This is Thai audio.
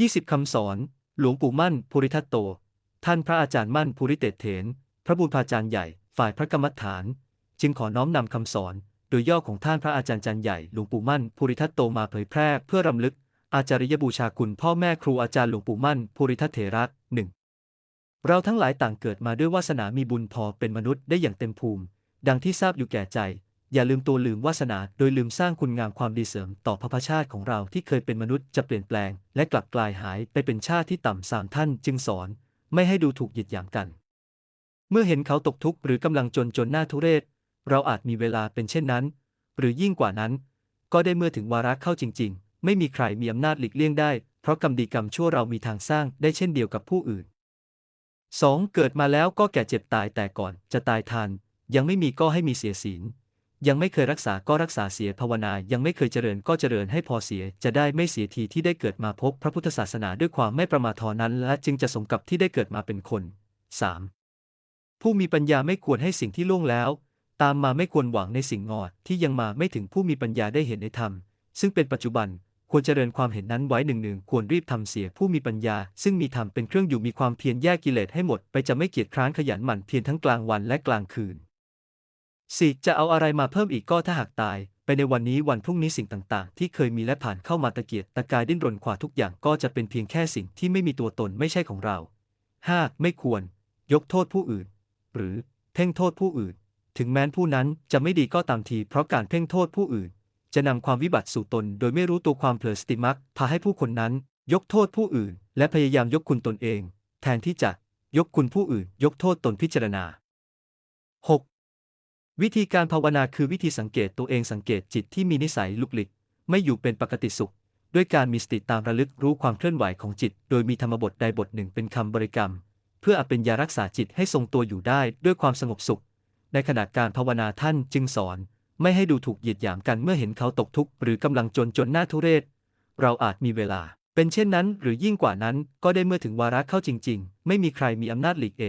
20 คำสอน หลวงปู่มั่นภูริทัตโต ท่านพระอาจารย์มั่นภูริเตเถน พระบูรพาจารย์ใหญ่ ฝ่ายพระกรรมฐาน จึงขอน้อมนำคำสอน โดยย่อของท่านพระอาจารย์จันใหญ่ หลวงปู่มั่นภูริทัตโตมาเผยแพร่เพื่อรำลึก อาจาริยบูชาคุณพ่อแม่ครูอาจารย์หลวงปู่มั่นภูริทัตเถระหนึ่งเราทั้งหลายต่างเกิดมาด้วยวาสนามีบุญพอเป็นมนุษย์ได้อย่างเต็มภูมิ ดังที่ทราบอยู่แก่ใจ อย่าลืมตัวลืมวาสนา โดยลืมสร้างคุณงามความดีเสริมต่อพระพชาติของเราที่เคยเป็นมนุษย์จะเปลี่ยนแปลง และกลับกลายหายไปเป็นชาติที่ต่ำสามท่านจึงสอน ไม่ให้ดูถูกหยิดหยามกัน เมื่อเห็นเขาตกทุกข์หรือกำลังจนจนหน้าทุเรศ เราอาจมีเวลาเป็นเช่นนั้น หรือยิ่งกว่านั้น ก็ได้เมื่อถึงวาระเข้าจริง ๆ ไม่มีใครมีอำนาจหลีกเลี่ยงได้ เพราะกรรมดีกรรมชั่วเรามีทางสร้างได้เช่นเดียวกับผู้อื่น 2. เกิดมาแล้วก็แก่เจ็บตายแต่ก่อนจะตายทันยังไม่มีก็ให้มีเสียศีล ยังไม่เคยรักษาก็รักษาเสียภาวนา ยังไม่เคยเจริญก็เจริญให้พอเสีย จะได้ไม่เสียทีที่ได้เกิดมาพบพระพุทธศาสนาด้วยความไม่ประมาทนั้น และจึงจะสมกับที่ได้เกิดมาเป็นคน 3. ผู้มีปัญญาไม่ควรให้สิ่งที่ล่วงแล้ว ตามมาไม่ควรหวังในสิ่งงอดที่ยังมาไม่ถึงผู้มีปัญญาได้เห็นในธรรม ซึ่งเป็นปัจจุบันควรเจริญความเห็นนั้นไว้หนึ่งหนึ่งควรรีบทำเสียผู้มีปัญญา ซึ่งมีธรรมเป็นเครื่องอยู่มีความเพียรแยกกิเลสให้หมดไปจะไม่เกียจคร้านขยันหมั่นเพียรทั้งกลางวันและกลางคืน 4. จะเอาอะไรมาเพิ่มอีกก็ถ้าหากตาย ไปในวันนี้วันพรุ่งนี้สิ่งต่าง ๆ ที่เคยมีและผ่านเข้ามาตะเกียกตะกายดิ้นรนขวาทุกอย่างก็จะเป็นเพียงแค่สิ่งที่ไม่มีตัวตนไม่ใช่ของเรา 5. ไม่ควร ยกโทษผู้อื่น หรือเพ่งโทษผู้อื่น ถึงแม้นผู้นั้นจะไม่ดีก็ตามที เพราะการเพ่งโทษผู้อื่น จะนำความวิบัติสู่ตน โดยไม่รู้ตัวความเผลอสติมักพาให้ผู้คนนั้น ยกโทษผู้อื่น และพยายามยกคุณตนเอง แทนที่จะยกคุณผู้อื่น ยกโทษตนพิจารณา 6. วิธีการภาวนาคือวิธีสังเกตตัวเองสังเกตจิตที่มีนิสัยลุกลิกไม่อยู่เป็นปกติสุข ด้วยการมีสติตามระลึกรู้ความเคลื่อนไหวของจิต โดยมีธรรมบทใดบทหนึ่งเป็นคำบริกรรม เพื่ออเป็นยารักษาจิตให้ทรงตัวอยู่ได้ด้วยความสงบสุข ในขณะการภาวนาท่านจึงสอน ไม่ให้ดูถูกเหยียดหยามกันเมื่อเห็นเขาตกทุกข์หรือกำลังจนจนหน้าทุเรศ เราอาจมีเวลา เป็นเช่นนั้น หรือยิ่งกว่านั้นก็ได้เมื่อถึงวาระเข้าจริง ๆ ไม่มีใครมีอำนาจหลีกเอ